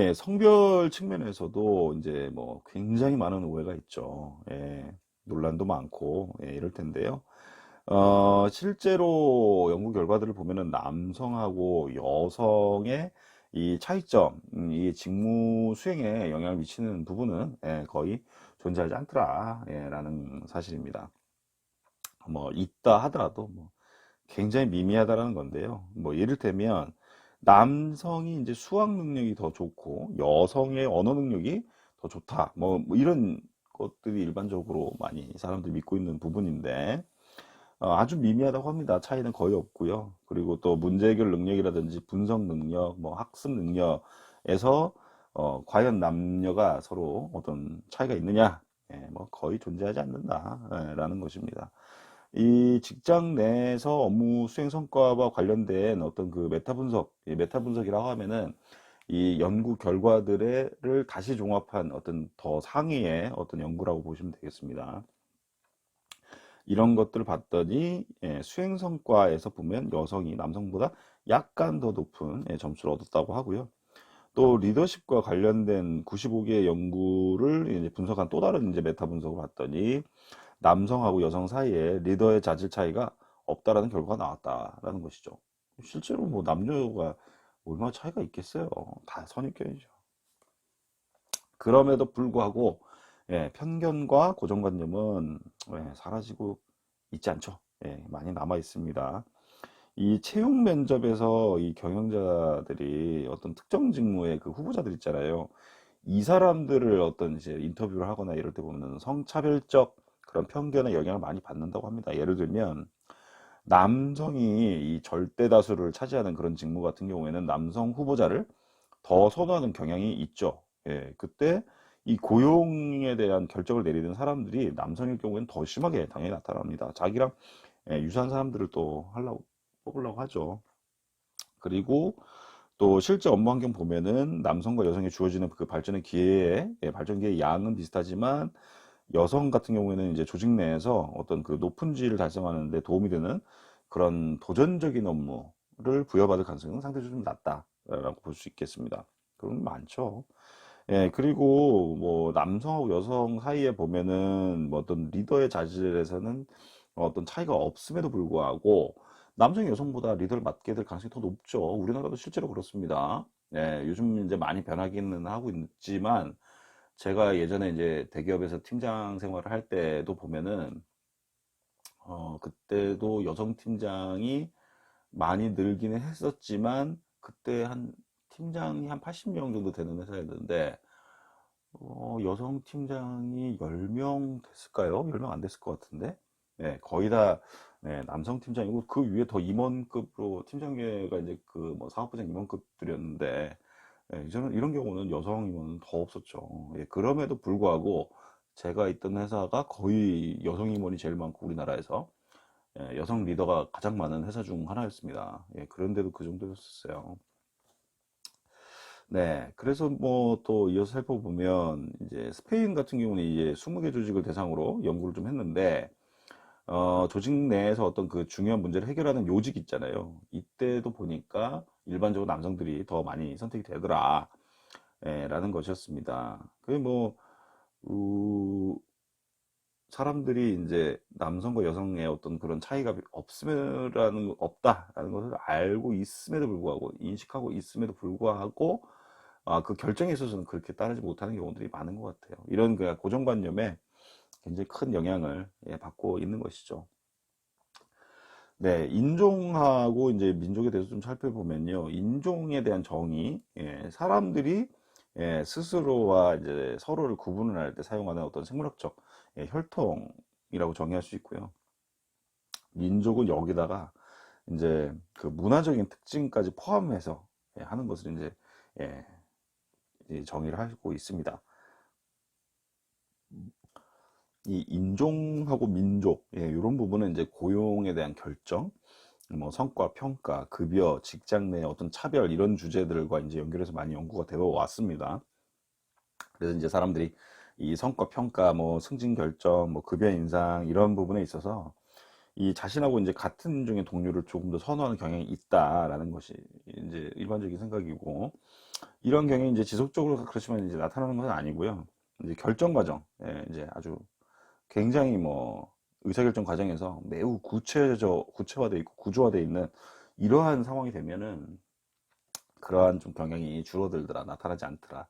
예, 성별 측면에서도 이제 뭐 굉장히 많은 오해가 있죠. 예, 논란도 많고 예, 이럴 텐데요. 어, 실제로 연구 결과들을 보면은 남성하고 여성의 이 차이점, 음, 이 직무 수행에 영향을 미치는 부분은 예, 거의 존재하지 않더라, 예, 라는 사실입니다. 뭐 있다 하더라도 뭐 굉장히 미미하다라는 건데요. 뭐 예를들면 남성이 이제 수학 능력이 더 좋고 여성의 언어 능력이 더 좋다. 뭐, 뭐 이런 것들이 일반적으로 많이 사람들이 믿고 있는 부분인데 어, 아주 미미하다고 합니다. 차이는 거의 없고요. 그리고 또 문제 해결 능력이라든지 분석 능력, 뭐 학습 능력에서 어, 과연 남녀가 서로 어떤 차이가 있느냐? 예, 뭐 거의 존재하지 않는다라는 것입니다. 이 직장 내에서 업무 수행 성과와 관련된 어떤 그 메타 분석, 메타 분석이라고 하면은 이 연구 결과들을 다시 종합한 어떤 더 상위의 어떤 연구라고 보시면 되겠습니다. 이런 것들을 봤더니 예, 수행 성과에서 보면 여성이 남성보다 약간 더 높은 예, 점수를 얻었다고 하고요. 또 리더십과 관련된 95개의 연구를 이제 분석한 또 다른 이제 메타 분석을 봤더니 남성하고 여성 사이에 리더의 자질 차이가 없다라는 결과가 나왔다라는 것이죠. 실제로 뭐 남녀가 얼마나 차이가 있겠어요. 다 선입견이죠. 그럼에도 불구하고 예, 편견과 고정관념은 예, 사라지고 있지 않죠. 예, 많이 남아 있습니다. 이 채용 면접에서 이 경영자들이 어떤 특정 직무의 그 후보자들 있잖아요. 이 사람들을 어떤 이제 인터뷰를 하거나 이럴 때 보면 성차별적 그런 편견의 영향을 많이 받는다고 합니다. 예를 들면 남성이 이 절대 다수를 차지하는 그런 직무 같은 경우에는 남성 후보자를 더 선호하는 경향이 있죠. 예, 그때 이 고용에 대한 결정을 내리는 사람들이 남성일 경우에는 더 심하게 당연히 나타납니다. 자기랑 예, 유사한 사람들을 또 하려고 뽑으려고 하죠. 그리고 또 실제 업무 환경 보면은 남성과 여성이 주어지는 그 발전의 기회, 예, 발전 기회의 양은 비슷하지만 여성 같은 경우에는 이제 조직 내에서 어떤 그 높은 지위를 달성하는 데 도움이 되는 그런 도전적인 업무를 부여받을 가능성은 상대적으로 좀 낮다라고 볼 수 있겠습니다. 그런 많죠. 예, 그리고 뭐 남성하고 여성 사이에 보면은 뭐 어떤 리더의 자질에서는 어떤 차이가 없음에도 불구하고 남성이 여성보다 리더를 맡게 될 가능성이 더 높죠. 우리나라도 실제로 그렇습니다. 예, 요즘 이제 많이 변하기는 하고 있지만 제가 예전에 이제 대기업에서 팀장 생활을 할 때도 보면은 어 그때도 여성 팀장이 많이 늘기는 했었지만 그때 한 팀장이 한 80명 정도 되는 회사였는데 어, 여성 팀장이 10명 됐을까요? 10명 안 됐을 것 같은데 네, 거의 다 네, 남성 팀장이고 그 위에 더 임원급으로 팀장계가 이제 그 뭐 사업부장 임원급들이었는데 예, 저는 이런 경우는 여성 임원은 더 없었죠. 예, 그럼에도 불구하고 제가 있던 회사가 거의 여성 임원이 제일 많고 우리나라에서 예, 여성 리더가 가장 많은 회사 중 하나였습니다. 예, 그런데도 그 정도였었어요. 네, 그래서 뭐 또 이어서 살펴보면 이제 스페인 같은 경우는 이제 20개 조직을 대상으로 연구를 좀 했는데 어, 조직 내에서 어떤 그 중요한 문제를 해결하는 요직 있잖아요. 이때도 보니까 일반적으로 남성들이 더 많이 선택이 되더라. 예, 라는 것이었습니다. 그게 뭐, 우, 사람들이 이제 남성과 여성의 어떤 그런 차이가 없음이라는, 없다라는 것을 알고 있음에도 불구하고, 인식하고 있음에도 불구하고, 아, 그 결정에 있어서는 그렇게 따르지 못하는 경우들이 많은 것 같아요. 이런 그 고정관념에 굉장히 큰 영향을 예, 받고 있는 것이죠. 네, 인종하고 이제 민족에 대해서 좀 살펴보면요. 인종에 대한 정의, 예, 사람들이 예, 스스로와 이제 서로를 구분을 할 때 사용하는 어떤 생물학적 예, 혈통이라고 정의할 수 있고요. 민족은 여기다가 이제 그 문화적인 특징까지 포함해서 예, 하는 것을 이제, 예, 정의를 하고 있습니다. 이 인종하고 민족 예, 이런 부분은 이제 고용에 대한 결정, 뭐 성과, 평가, 급여, 직장 내 어떤 차별 이런 주제들과 이제 연결해서 많이 연구가 되어 왔습니다. 그래서 이제 사람들이 이 성과, 평가, 뭐 승진 결정, 뭐 급여 인상 이런 부분에 있어서 이 자신하고 이제 같은 인종의 동료를 조금 더 선호하는 경향이 있다라는 것이 이제 일반적인 생각이고 이런 경향이 이제 지속적으로 그렇지만 이제 나타나는 것은 아니고요. 이제 결정 과정, 예, 이제 아주 굉장히 뭐 의사결정 과정에서 매우 구체적, 구체화되어 있고 구조화되어 있는 이러한 상황이 되면은 그러한 좀 경향이 줄어들더라, 나타나지 않더라.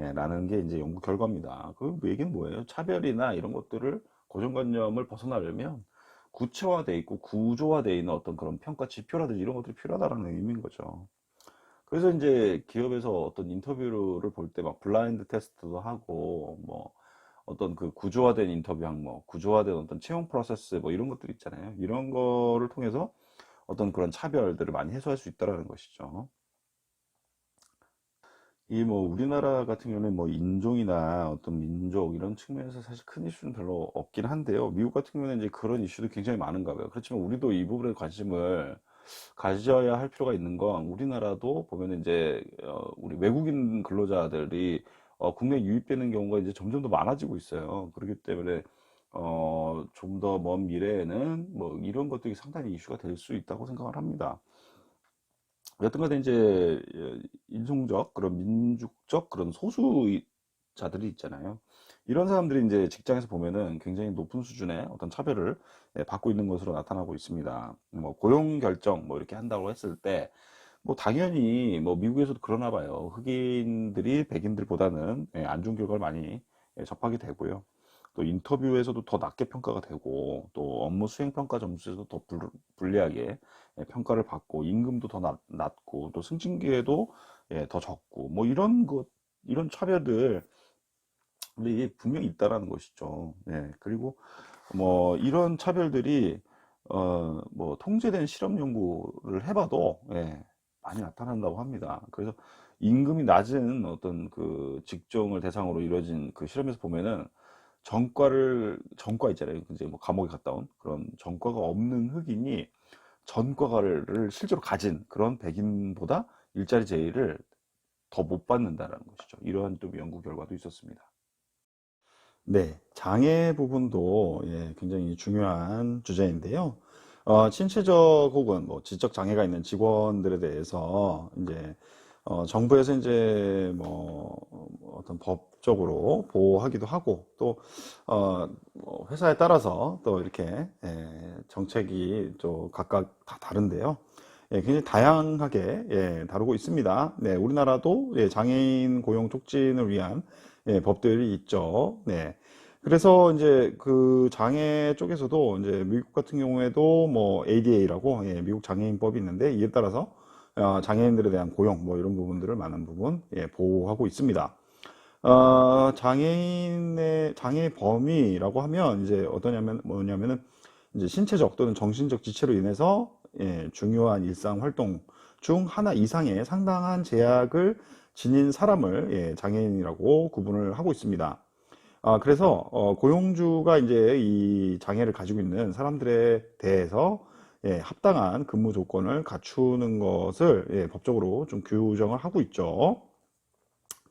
예, 라는 게 이제 연구 결과입니다. 그 얘기는 뭐예요? 차별이나 이런 것들을 고정관념을 벗어나려면 구체화되어 있고 구조화되어 있는 어떤 그런 평가 지표라든지 이런 것들이 필요하다는 의미인 거죠. 그래서 이제 기업에서 어떤 인터뷰를 볼 때 막 블라인드 테스트도 하고 뭐 어떤 그 구조화된 인터뷰 항목, 구조화된 어떤 채용 프로세스 뭐 이런 것들 있잖아요. 이런 거를 통해서 어떤 그런 차별들을 많이 해소할 수 있다라는 것이죠. 이 뭐 우리나라 같은 경우는 뭐 인종이나 어떤 민족 이런 측면에서 사실 큰 이슈는 별로 없긴 한데요. 미국 같은 경우는 이제 그런 이슈도 굉장히 많은가 봐요. 그렇지만 우리도 이 부분에 관심을 가져야 할 필요가 있는 건 우리나라도 보면 이제 어, 우리 외국인 근로자들이 어, 국내에 유입되는 경우가 이제 점점 더 많아지고 있어요. 그렇기 때문에 어, 좀 더 먼 미래에는 뭐 이런 것들이 상당히 이슈가 될 수 있다고 생각을 합니다. 여튼 간에 이제 예, 인종적 그런 민족적 그런 소수자들이 있잖아요. 이런 사람들이 이제 직장에서 보면은 굉장히 높은 수준의 어떤 차별을 예, 받고 있는 것으로 나타나고 있습니다. 뭐 고용 결정 뭐 이렇게 한다고 했을 때 뭐 당연히 뭐 미국에서도 그러나 봐요. 흑인들이 백인들보다는 예, 안 좋은 결과를 많이 예, 접하게 되고요. 또 인터뷰에서도 더 낮게 평가가 되고 또 업무 수행 평가 점수에서도 더 불, 불리하게 예, 평가를 받고 임금도 더 낮, 낮고 또 승진 기회도 예, 더 적고 뭐 이런 것 이런 차별들 이 분명히 있다라는 것이죠. 예, 그리고 뭐 이런 차별들이 어, 뭐 통제된 실험 연구를 해봐도 예, 많이 나타난다고 합니다. 그래서 임금이 낮은 어떤 그 직종을 대상으로 이루어진 그 실험에서 보면은 전과를 전과 있잖아요. 이제 뭐 감옥에 갔다 온 그런 전과가 없는 흑인이 전과를 실제로 가진 그런 백인보다 일자리 제의를 더 못 받는다라는 것이죠. 이러한 또 연구 결과도 있었습니다. 네, 장애 부분도 예, 굉장히 중요한 주제인데요. 어, 신체적 혹은 뭐 지적 장애가 있는 직원들에 대해서 이제 어, 정부에서 이제 뭐 어떤 법적으로 보호하기도 하고 또 어, 뭐 회사에 따라서 또 이렇게 예, 정책이 또 각각 다 다른데요. 예, 굉장히 다양하게 예, 다루고 있습니다. 네, 우리나라도 예, 장애인 고용 촉진을 위한 예, 법들이 있죠. 네. 그래서 이제 그 장애 쪽에서도 이제 미국 같은 경우에도 뭐 ADA라고 예, 미국 장애인법이 있는데 이에 따라서 어, 장애인들에 대한 고용 뭐 이런 부분들을 많은 부분 예, 보호하고 있습니다. 어, 장애인의 장애 범위라고 하면 이제 어떠냐면 뭐냐면은 이제 신체적 또는 정신적 지체로 인해서 예, 중요한 일상 활동 중 하나 이상의 상당한 제약을 지닌 사람을 예, 장애인이라고 구분을 하고 있습니다. 아, 그래서 어, 고용주가 이제 이 장애를 가지고 있는 사람들에 대해서 예, 합당한 근무 조건을 갖추는 것을 예, 법적으로 좀 규정을 하고 있죠.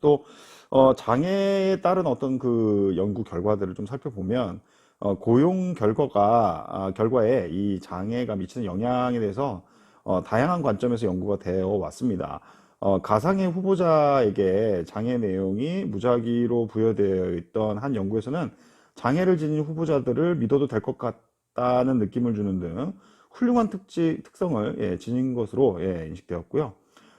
또 어, 장애에 따른 어떤 그 연구 결과들을 좀 살펴보면 어, 고용 결과가 아, 결과에 이 장애가 미치는 영향에 대해서 어, 다양한 관점에서 연구가 되어 왔습니다. 어, 가상의 후보자에게 장애 내용이 무작위로 부여되어 있던 한 연구에서는 장애를 지닌 후보자들을 믿어도 될 것 같다는 느낌을 주는 등 훌륭한 특지, 특성을 예, 지닌 것으로 예, 인식되었고요.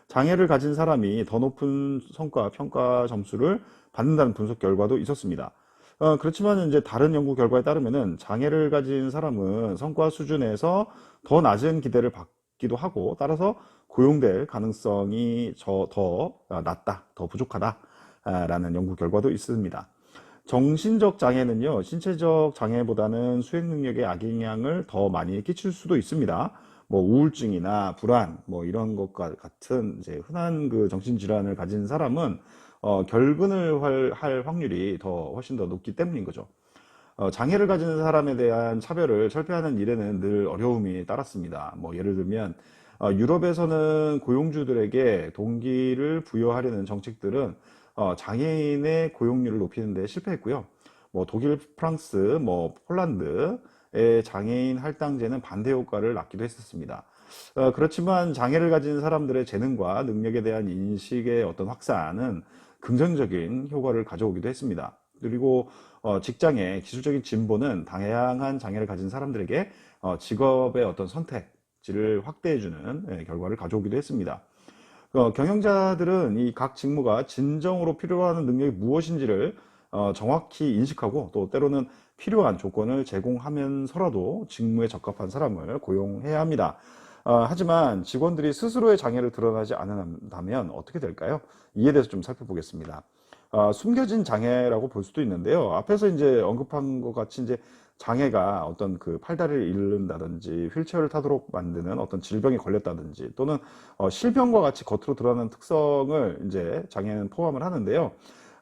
장애를 가진 사람이 더 높은 성과, 평가 점수를 받는다는 분석 결과도 있었습니다. 어, 그렇지만 이제 다른 연구 결과에 따르면은 장애를 가진 사람은 성과 수준에서 더 낮은 기대를 받기도 하고 따라서 고용될 가능성이 더 낮다, 더 부족하다라는 연구 결과도 있습니다. 정신적 장애는요, 신체적 장애보다는 수행 능력에 악영향을 더 많이 끼칠 수도 있습니다. 뭐 우울증이나 불안, 뭐 이런 것과 같은 이제 흔한 그 정신 질환을 가진 사람은 어, 결근을 할, 할, 확률이 더 훨씬 더 높기 때문인 거죠. 어, 장애를 가진 사람에 대한 차별을 철폐하는 일에는 늘 어려움이 따랐습니다. 뭐 예를 들면 어, 유럽에서는 고용주들에게 동기를 부여하려는 정책들은 어, 장애인의 고용률을 높이는 데 실패했고요. 뭐 독일, 프랑스, 뭐 폴란드의 장애인 할당제는 반대 효과를 낳기도 했었습니다. 어, 그렇지만 장애를 가진 사람들의 재능과 능력에 대한 인식의 어떤 확산은 긍정적인 효과를 가져오기도 했습니다. 그리고 어, 직장의 기술적인 진보는 다양한 장애를 가진 사람들에게 어, 직업의 어떤 선택 지를 확대해주는 예, 결과를 가져오기도 했습니다. 어, 경영자들은 이 각 직무가 진정으로 필요로 하는 능력이 무엇인지를 어, 정확히 인식하고 또 때로는 필요한 조건을 제공하면서라도 직무에 적합한 사람을 고용해야 합니다. 어, 하지만 직원들이 스스로의 장애를 드러나지 않는다면 어떻게 될까요? 이에 대해서 좀 살펴보겠습니다. 어, 숨겨진 장애라고 볼 수도 있는데요. 앞에서 이제 언급한 것 같이 이제 장애가 어떤 그 팔다리를 잃는다든지 휠체어를 타도록 만드는 어떤 질병에 걸렸다든지 또는 어, 실병과 같이 겉으로 드러나는 특성을 이제 장애는 포함을 하는데요.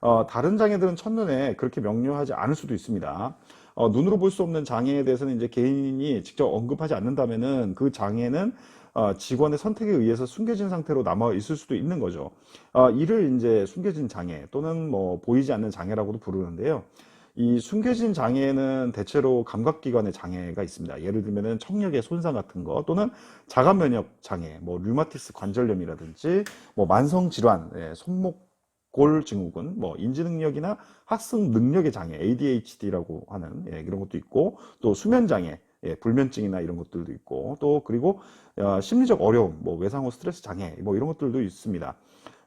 어, 다른 장애들은 첫눈에 그렇게 명료하지 않을 수도 있습니다. 어, 눈으로 볼 수 없는 장애에 대해서는 이제 개인이 직접 언급하지 않는다면은 그 장애는 어, 직원의 선택에 의해서 숨겨진 상태로 남아 있을 수도 있는 거죠. 어, 이를 이제 숨겨진 장애 또는 뭐 보이지 않는 장애라고도 부르는데요. 이 숨겨진 장애는 대체로 감각기관의 장애가 있습니다. 예를 들면은 청력의 손상 같은 거 또는 자가 면역 장애, 뭐 류마티스 관절염이라든지 뭐 만성 질환, 예, 손목 골 증후군, 뭐 인지 능력이나 학습 능력의 장애, ADHD라고 하는 예, 그런 것도 있고 또 수면 장애, 예, 불면증이나 이런 것들도 있고 또 그리고 어, 심리적 어려움, 뭐 외상후 스트레스 장애, 뭐 이런 것들도 있습니다.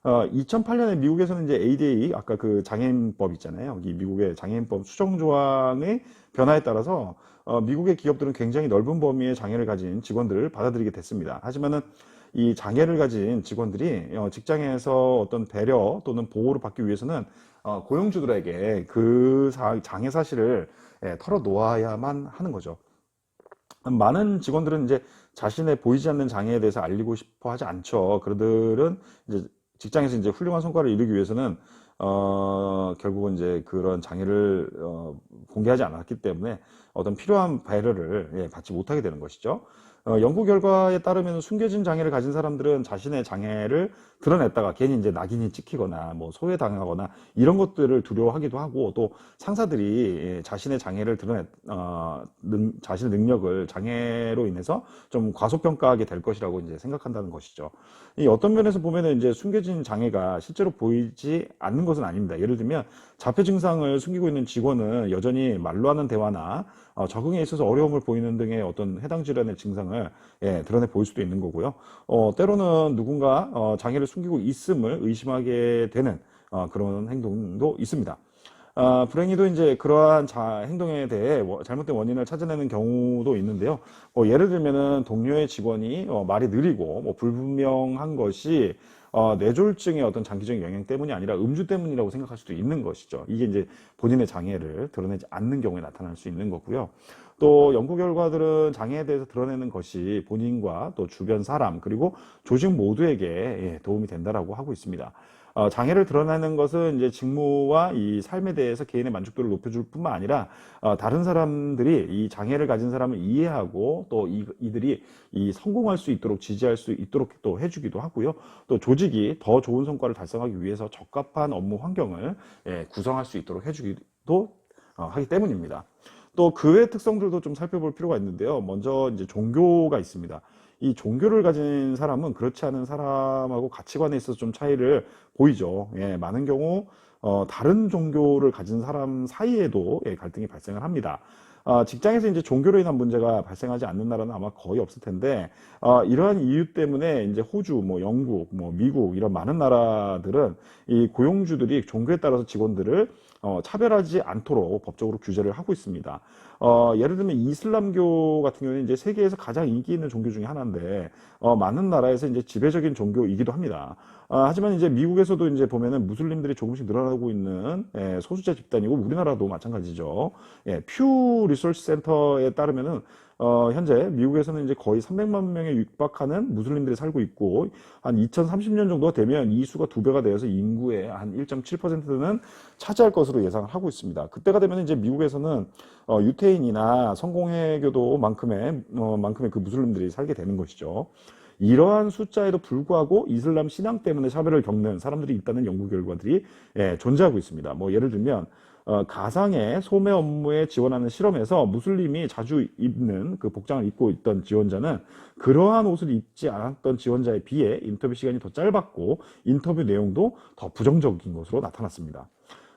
어, 2008년에 미국에서는 이제 ADA 아까 그 장애인법 있잖아요. 이 미국의 장애인법 수정 조항의 변화에 따라서 어, 미국의 기업들은 굉장히 넓은 범위의 장애를 가진 직원들을 받아들이게 됐습니다. 하지만은 이 장애를 가진 직원들이 어, 직장에서 어떤 배려 또는 보호를 받기 위해서는 어, 고용주들에게 그 사- 장애 사실을 예, 털어놓아야만 하는 거죠. 많은 직원들은 이제 자신의 보이지 않는 장애에 대해서 알리고 싶어 하지 않죠. 그들은 이제 직장에서 이제 훌륭한 성과를 이루기 위해서는 어, 결국은 이제 그런 장애를 어, 공개하지 않았기 때문에 어떤 필요한 배려를 예, 받지 못하게 되는 것이죠. 어, 연구 결과에 따르면 숨겨진 장애를 가진 사람들은 자신의 장애를 드러냈다가 괜히 이제 낙인이 찍히거나 뭐 소외당하거나 이런 것들을 두려워하기도 하고 또 상사들이 예, 자신의 장애를 드러냈 어, 능, 자신의 능력을 장애로 인해서 좀 과소평가하게 될 것이라고 이제 생각한다는 것이죠. 이 어떤 면에서 보면은 이제 숨겨진 장애가 실제로 보이지 않는 것은 아닙니다. 예를 들면 자폐 증상을 숨기고 있는 직원은 여전히 말로 하는 대화나 어, 적응에 있어서 어려움을 보이는 등의 어떤 해당 질환의 증상을 예, 드러내 보일 수도 있는 거고요. 어, 때로는 누군가 어, 장애를 숨기고 있음을 의심하게 되는 어, 그런 행동도 있습니다. 아, 불행히도 이제 그러한 자, 행동에 대해 워- 잘못된 원인을 찾아내는 경우도 있는데요. 뭐 예를 들면은 동료의 직원이 어, 말이 느리고 뭐 불분명한 것이 어, 뇌졸중의 어떤 장기적인 영향 때문이 아니라 음주 때문이라고 생각할 수도 있는 것이죠. 이게 이제 본인의 장애를 드러내지 않는 경우에 나타날 수 있는 거고요. 또 연구 결과들은 장애에 대해서 드러내는 것이 본인과 또 주변 사람 그리고 조직 모두에게 예, 도움이 된다라고 하고 있습니다. 어, 장애를 드러내는 것은 이제 직무와 이 삶에 대해서 개인의 만족도를 높여줄 뿐만 아니라 어, 다른 사람들이 이 장애를 가진 사람을 이해하고 또 이, 이들이 이 성공할 수 있도록 지지할 수 있도록 또 해주기도 하고요. 또 조직이 더 좋은 성과를 달성하기 위해서 적합한 업무 환경을 예, 구성할 수 있도록 해주기도 어, 하기 때문입니다. 또 그 외 특성들도 좀 살펴볼 필요가 있는데요. 먼저 이제 종교가 있습니다. 이 종교를 가진 사람은 그렇지 않은 사람하고 가치관에 있어서 좀 차이를 보이죠. 예, 많은 경우 어, 다른 종교를 가진 사람 사이에도 예, 갈등이 발생을 합니다. 어, 직장에서 이제 종교로 인한 문제가 발생하지 않는 나라는 아마 거의 없을 텐데 어, 이러한 이유 때문에 이제 호주, 뭐 영국, 뭐 미국 이런 많은 나라들은 이 고용주들이 종교에 따라서 직원들을 어, 차별하지 않도록 법적으로 규제를 하고 있습니다. 어, 예를 들면 이슬람교 같은 경우는 이제 세계에서 가장 인기 있는 종교 중에 하나인데 어, 많은 나라에서 이제 지배적인 종교이기도 합니다. 아, 하지만 이제 미국에서도 이제 보면은 무슬림들이 조금씩 늘어나고 있는 예, 소수자 집단이고 우리나라도 마찬가지죠. 예, 퓨 리소스 센터에 따르면은 어, 현재 미국에서는 이제 거의 300만 명에 육박하는 무슬림들이 살고 있고 한 2030년 정도가 되면 이 수가 두 배가 되어서 인구의 한 1.7%는 차지할 것으로 예상을 하고 있습니다. 그때가 되면 이제 미국에서는 어, 유태인이나 성공회교도만큼의 어, 만큼의 그 무슬림들이 살게 되는 것이죠. 이러한 숫자에도 불구하고 이슬람 신앙 때문에 차별을 겪는 사람들이 있다는 연구 결과들이 예, 존재하고 있습니다. 뭐 예를 들면 어, 가상의 소매 업무에 지원하는 실험에서 무슬림이 자주 입는 그 복장을 입고 있던 지원자는 그러한 옷을 입지 않았던 지원자에 비해 인터뷰 시간이 더 짧았고 인터뷰 내용도 더 부정적인 것으로 나타났습니다.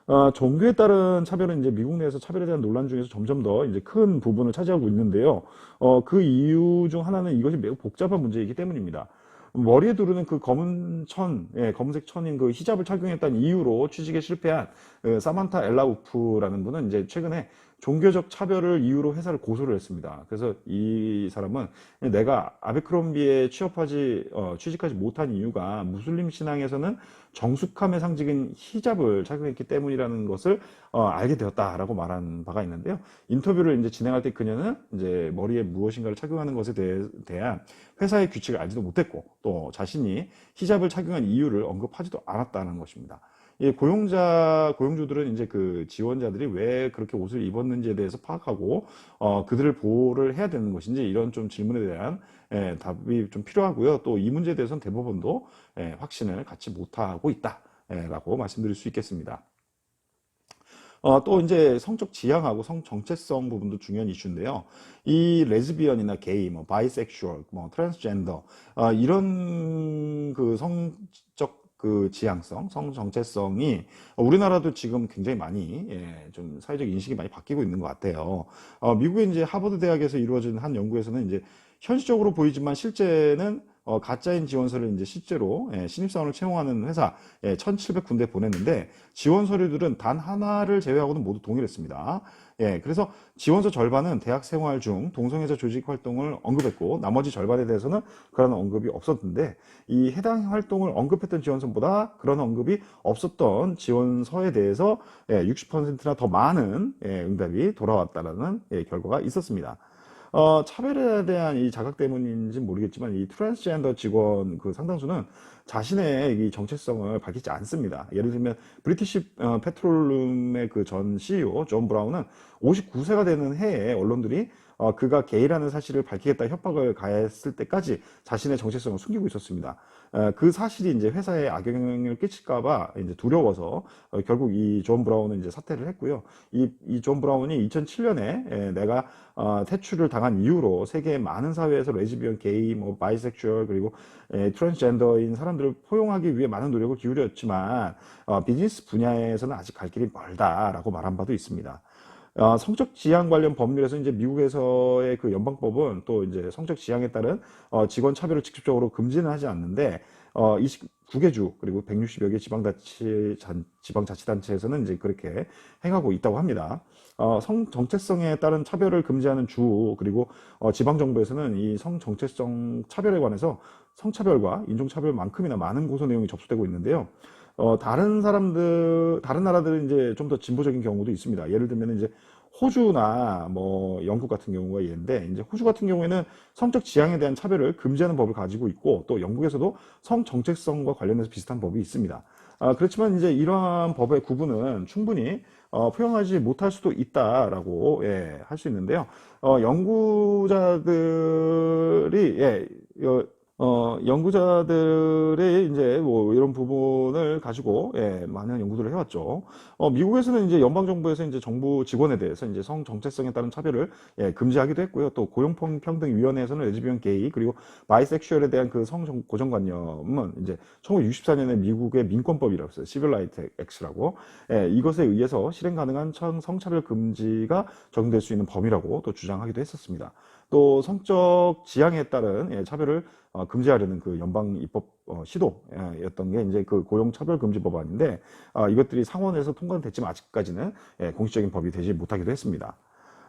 어, 종교에 따른 차별은 이제 미국 내에서 차별에 대한 논란 중에서 점점 더 이제 큰 부분을 차지하고 있는데요. 어, 그 이유 중 하나는 이것이 매우 복잡한 문제이기 때문입니다. 머리에 두르는 그 검은 천, 예, 검은색 천인 그 히잡을 착용했다는 이유로 취직에 실패한 그 사만타 엘라우프라는 분은 이제 최근에 종교적 차별을 이유로 회사를 고소를 했습니다. 그래서 이 사람은 내가 아베크롬비에 취업하지 어, 취직하지 못한 이유가 무슬림 신앙에서는 정숙함의 상징인 히잡을 착용했기 때문이라는 것을 어, 알게 되었다라고 말한 바가 있는데요. 인터뷰를 이제 진행할 때 그녀는 이제 머리에 무엇인가를 착용하는 것에 대해, 대한 회사의 규칙을 알지도 못했고 또 자신이 히잡을 착용한 이유를 언급하지도 않았다는 것입니다. 이 고용자 고용주들은 이제 그 지원자들이 왜 그렇게 옷을 입었는지에 대해서 파악하고 어 그들을 보호를 해야 되는 것인지 이런 좀 질문에 대한 예, 답이 좀 필요하고요. 또 이 문제에 대해서는 대법원도 예, 확신을 갖지 못하고 있다라고 말씀드릴 수 있겠습니다. 어, 또 이제 성적 지향하고 성 정체성 부분도 중요한 이슈인데요. 이 레즈비언이나 게이, 뭐 바이섹슈얼, 뭐 트랜스젠더 어, 이런 그 성적 그 지향성, 성 정체성이 우리나라도 지금 굉장히 많이 예, 좀 사회적 인식이 많이 바뀌고 있는 것 같아요. 어, 미국의 이제 하버드 대학에서 이루어진 한 연구에서는 이제 현실적으로 보이지만 실제는 어, 가짜인 지원서를 이제 실제로 예, 신입사원을 채용하는 회사 예, 1,700군데 보냈는데 지원 서류들은 단 하나를 제외하고는 모두 동일했습니다. 예, 그래서 지원서 절반은 대학 생활 중 동성애자 조직 활동을 언급했고 나머지 절반에 대해서는 그런 언급이 없었는데 이 해당 활동을 언급했던 지원서보다 그런 언급이 없었던 지원서에 대해서 예, 60%나 더 많은 예, 응답이 돌아왔다라는 예, 결과가 있었습니다. 어, 차별에 대한 이 자각 때문인지 모르겠지만 이 트랜스젠더 직원 그 상당수는 자신의 이 정체성을 밝히지 않습니다. 예를 들면 브리티시 어, 페트롤룸의 그 전 CEO 존 브라운은 59세가 되는 해에 언론들이 어, 그가 게이라는 사실을 밝히겠다 협박을 가했을 때까지 자신의 정체성을 숨기고 있었습니다. 어, 그 사실이 이제 회사에 악영향을 끼칠까봐 이제 두려워서 어, 결국 이 존 브라운은 이제 사퇴를 했고요. 이이존 브라운이 2007년에 에, 내가 어, 퇴출을 당한 이후로 세계의 많은 사회에서 레즈비언, 게이, 뭐 바이섹슈얼 그리고 에, 트랜스젠더인 사람들을 포용하기 위해 많은 노력을 기울였지만 어, 비즈니스 분야에서는 아직 갈 길이 멀다라고 말한 바도 있습니다. 어, 성적 지향 관련 법률에서 이제 미국에서의 그 연방법은 또 이제 성적 지향에 따른 어, 직원 차별을 직접적으로 금지는 하지 않는데 어, 29개 주 그리고 160여 개 지방자치 지방자치단체에서는 이제 그렇게 행하고 있다고 합니다. 어, 성 정체성에 따른 차별을 금지하는 주 그리고 어, 지방 정부에서는 이 성 정체성 차별에 관해서 성차별과 인종차별만큼이나 많은 고소 내용이 접수되고 있는데요. 어, 다른 사람들, 다른 나라들은 이제 좀 더 진보적인 경우도 있습니다. 예를 들면 이제 호주나 뭐 영국 같은 경우가 예인데 이제 호주 같은 경우에는 성적 지향에 대한 차별을 금지하는 법을 가지고 있고 또 영국에서도 성 정체성과 관련해서 비슷한 법이 있습니다. 아, 그렇지만 이제 이러한 법의 구분은 충분히 어, 포용하지 못할 수도 있다라고 예, 할 수 있는데요. 어, 연구자들이 예, 어, 연구자들의 이제 뭐 이런 부분을 가지고 예, 많은 연구들을 해왔죠. 어, 미국에서는 이제 연방 정부에서 이제 정부 직원에 대해서 이제 성 정체성에 따른 차별을 예, 금지하기도 했고요. 또 고용평등위원회에서는 레즈비언 게이 그리고 바이섹슈얼에 대한 그 성 고정관념은 이제 1964년에 미국의 민권법이라고 했어요. 시빌라이트 엑스라고 예, 이것에 의해서 실행 가능한 성차별 금지가 적용될 수 있는 범위라고 또 주장하기도 했었습니다. 또 성적 지향에 따른 예, 차별을 어, 금지하려는 그 연방 입법 어, 시도였던 게 이제 그 고용 차별 금지 법안인데 어, 이것들이 상원에서 통과됐지만 아직까지는 예, 공식적인 법이 되지 못하기도 했습니다.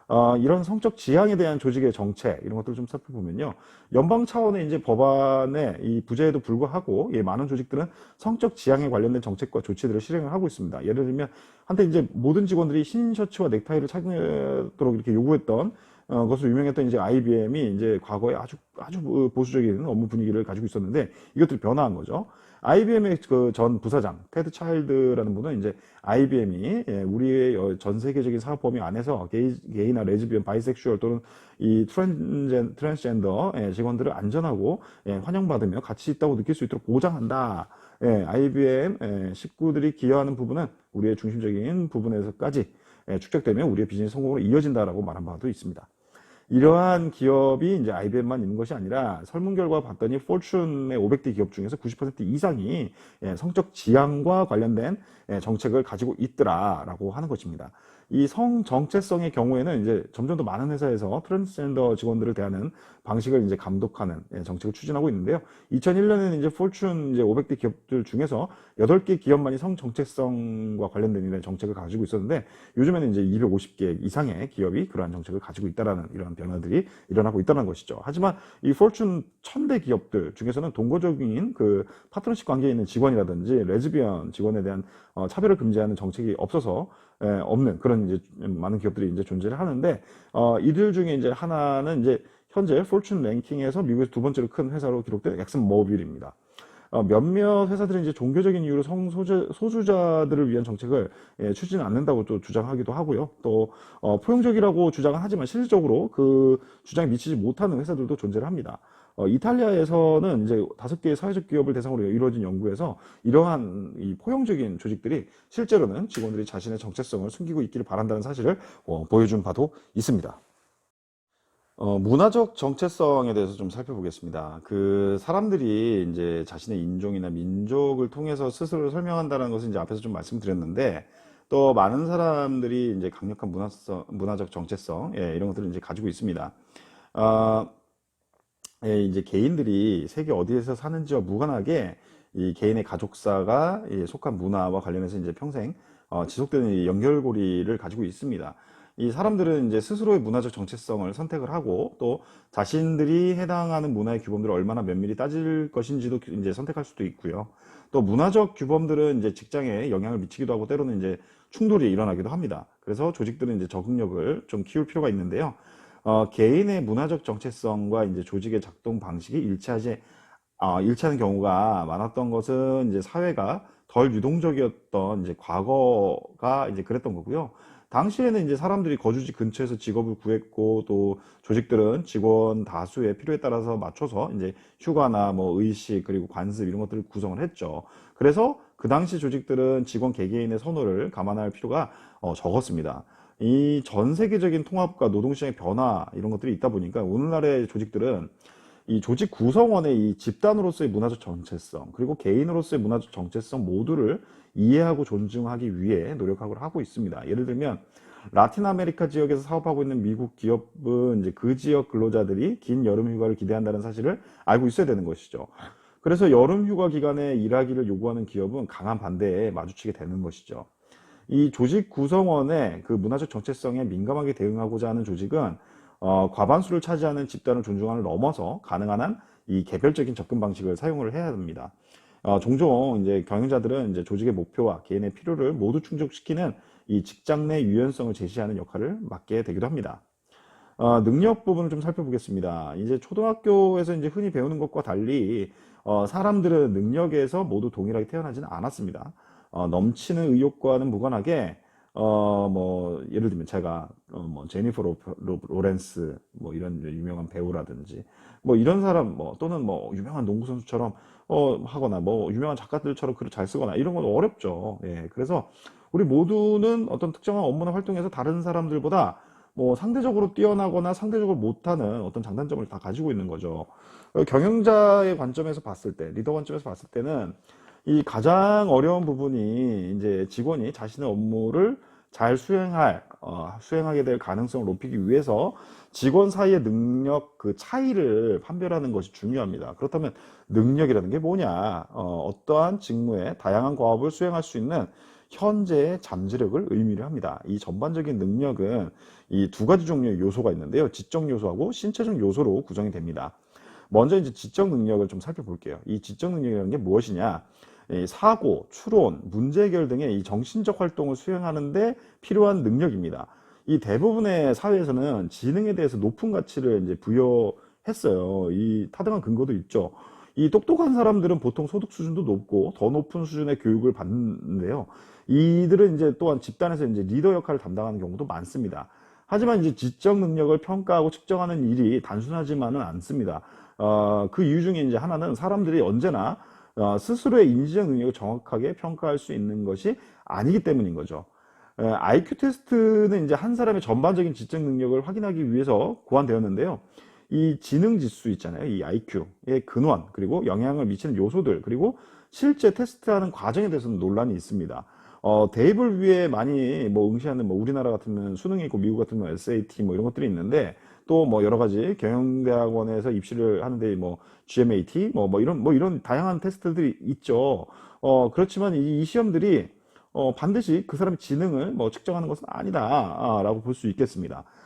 어, 이런 성적 지향에 대한 조직의 정책 이런 것들을 좀 살펴보면요 연방 차원의 이제 법안의 이 부재에도 불구하고 예, 많은 조직들은 성적 지향에 관련된 정책과 조치들을 실행을 하고 있습니다. 예를 들면 한때 이제 모든 직원들이 흰 셔츠와 넥타이를 착용하도록 이렇게 요구했던 어, 것으로 유명했던 이제 IBM이 이제 과거에 아주 아주 보수적인 업무 분위기를 가지고 있었는데 이것들이 변화한 거죠. IBM의 그 전 부사장 테드 차일드라는 분은 이제 IBM이 예, 우리의 어, 전 세계적인 사업 범위 안에서 게이, 게이나 레즈비언, 바이섹슈얼 또는 이 트랜젠, 트랜스젠더 예, 직원들을 안전하고 예, 환영받으며 가치 있다고 느낄 수 있도록 보장한다. 예, IBM 예, 식구들이 기여하는 부분은 우리의 중심적인 부분에서까지 예, 축적되면 우리의 비즈니스 성공으로 이어진다라고 말한 바도 있습니다. 이러한 기업이 이제 IBM만 있는 것이 아니라 설문 결과 봤더니 포춘의 500대 기업 중에서 90% 이상이 예, 성적 지향과 관련된 예, 정책을 가지고 있더라라고 하는 것입니다. 이 성 정체성의 경우에는 이제 점점 더 많은 회사에서 트랜스젠더 직원들을 대하는 방식을 이제 감독하는 예, 정책을 추진하고 있는데요. 2001년에는 이제 포춘 이제 500대 기업들 중에서 8개 기업만이 성 정체성과 관련된 이런 정책을 가지고 있었는데 요즘에는 이제 250개 이상의 기업이 그러한 정책을 가지고 있다라는 이러한 변화들이 일어나고 있다는 것이죠. 하지만 이 포춘 1000대 기업들 중에서는 동거적인 그 파트너십 관계에 있는 직원이라든지 레즈비언 직원에 대한 어, 차별을 금지하는 정책이 없어서 예, 없는 그런 이제 많은 기업들이 이제 존재를 하는데 어, 이들 중에 이제 하나는 이제 현재 포춘 랭킹에서 미국에서 두 번째로 큰 회사로 기록된 엑슨 모빌입니다. 어, 몇몇 회사들은 이제 종교적인 이유로 성소자, 소수자들을 위한 정책을 예, 추진 않는다고 또 주장하기도 하고요. 또 어, 포용적이라고 주장은 하지만 실질적으로 그 주장에 미치지 못하는 회사들도 존재를 합니다. 어, 이탈리아에서는 이제 다섯 개의 사회적 기업을 대상으로 이루어진 연구에서 이러한 이 포용적인 조직들이 실제로는 직원들이 자신의 정체성을 숨기고 있기를 바란다는 사실을 어, 보여준 바도 있습니다. 어, 문화적 정체성에 대해서 좀 살펴보겠습니다. 그 사람들이 이제 자신의 인종이나 민족을 통해서 스스로 설명한다는 것은 이제 앞에서 좀 말씀드렸는데 또 많은 사람들이 이제 강력한 문화성, 문화적 정체성, 예, 이런 것들을 이제 가지고 있습니다. 어, 예, 이제 개인들이 세계 어디에서 사는지와 무관하게 이 개인의 가족사가 이 속한 문화와 관련해서 이제 평생 어, 지속되는 이 연결고리를 가지고 있습니다. 이 사람들은 이제 스스로의 문화적 정체성을 선택을 하고 또 자신들이 해당하는 문화의 규범들을 얼마나 면밀히 따질 것인지도 이제 선택할 수도 있고요. 또 문화적 규범들은 이제 직장에 영향을 미치기도 하고 때로는 이제 충돌이 일어나기도 합니다. 그래서 조직들은 이제 적응력을 좀 키울 필요가 있는데요. 어, 개인의 문화적 정체성과 이제 조직의 작동 방식이 일치하지, 어, 일치하는 경우가 많았던 것은 이제 사회가 덜 유동적이었던 이제 과거가 이제 그랬던 거고요. 당시에는 이제 사람들이 거주지 근처에서 직업을 구했고 또 조직들은 직원 다수의 필요에 따라서 맞춰서 이제 휴가나 뭐 의식 그리고 관습 이런 것들을 구성을 했죠. 그래서 그 당시 조직들은 직원 개개인의 선호를 감안할 필요가 어, 적었습니다. 이 전 세계적인 통합과 노동시장의 변화 이런 것들이 있다 보니까 오늘날의 조직들은 이 조직 구성원의 이 집단으로서의 문화적 정체성 그리고 개인으로서의 문화적 정체성 모두를 이해하고 존중하기 위해 노력을 하고 있습니다. 예를 들면 라틴 아메리카 지역에서 사업하고 있는 미국 기업은 이제 그 지역 근로자들이 긴 여름 휴가를 기대한다는 사실을 알고 있어야 되는 것이죠. 그래서 여름 휴가 기간에 일하기를 요구하는 기업은 강한 반대에 마주치게 되는 것이죠. 이 조직 구성원의 그 문화적 정체성에 민감하게 대응하고자 하는 조직은 어, 과반수를 차지하는 집단을 존중하는 넘어서 가능한 한 이 개별적인 접근 방식을 사용을 해야 됩니다. 어, 종종 이제 경영자들은 이제 조직의 목표와 개인의 필요를 모두 충족시키는 이 직장 내 유연성을 제시하는 역할을 맡게 되기도 합니다. 어, 능력 부분을 좀 살펴보겠습니다. 이제 초등학교에서 이제 흔히 배우는 것과 달리 어, 사람들은 능력에서 모두 동일하게 태어나지는 않았습니다. 어, 넘치는 의욕과는 무관하게 어, 뭐, 예를 들면 제가, 어, 뭐, 제니퍼 로, 로, 로 렌스, 뭐, 이런 유명한 배우라든지, 뭐, 이런 사람, 뭐, 또는 뭐, 유명한 농구 선수처럼, 어, 하거나, 뭐, 유명한 작가들처럼 글을 잘 쓰거나, 이런 건 어렵죠. 예. 그래서, 우리 모두는 어떤 특정한 업무나 활동에서 다른 사람들보다, 뭐, 상대적으로 뛰어나거나 상대적으로 못하는 어떤 장단점을 다 가지고 있는 거죠. 어, 경영자의 관점에서 봤을 때, 리더 관점에서 봤을 때는, 이 가장 어려운 부분이 이제 직원이 자신의 업무를 잘 수행할, 어, 수행하게 될 가능성을 높이기 위해서 직원 사이의 능력 그 차이를 판별하는 것이 중요합니다. 그렇다면 능력이라는 게 뭐냐? 어, 어떠한 직무에 다양한 과업을 수행할 수 있는 현재의 잠재력을 의미를 합니다. 이 전반적인 능력은 이 두 가지 종류의 요소가 있는데요. 지적 요소하고 신체적 요소로 구성이 됩니다. 먼저 이제 지적 능력을 좀 살펴볼게요. 이 지적 능력이라는 게 무엇이냐? 사고, 추론, 문제 해결 등의 이 정신적 활동을 수행하는데 필요한 능력입니다. 이 대부분의 사회에서는 지능에 대해서 높은 가치를 이제 부여했어요. 이 타당한 근거도 있죠. 이 똑똑한 사람들은 보통 소득 수준도 높고 더 높은 수준의 교육을 받는데요. 이들은 이제 또한 집단에서 이제 리더 역할을 담당하는 경우도 많습니다. 하지만 이제 지적 능력을 평가하고 측정하는 일이 단순하지만은 않습니다. 어, 그 이유 중에 이제 하나는 사람들이 언제나 어, 스스로의 인지적 능력을 정확하게 평가할 수 있는 것이 아니기 때문인 거죠. 에, IQ 테스트는 이제 한 사람의 전반적인 지적 능력을 확인하기 위해서 고안되었는데요. 이 지능 지수 있잖아요. 이 IQ의 근원, 그리고 영향을 미치는 요소들, 그리고 실제 테스트하는 과정에 대해서는 논란이 있습니다. 어, 대입을 위해 많이 뭐 응시하는 뭐 우리나라 같으면 수능이 있고 미국 같으면 SAT 뭐 이런 것들이 있는데 또 뭐 여러 가지 경영대학원에서 입시를 하는데 뭐 GMAT 뭐, 뭐 이런 뭐 이런 다양한 테스트들이 있죠. 어, 그렇지만 이, 이 시험들이 어, 반드시 그 사람의 지능을 뭐 측정하는 것은 아니다라고 볼 수 있겠습니다.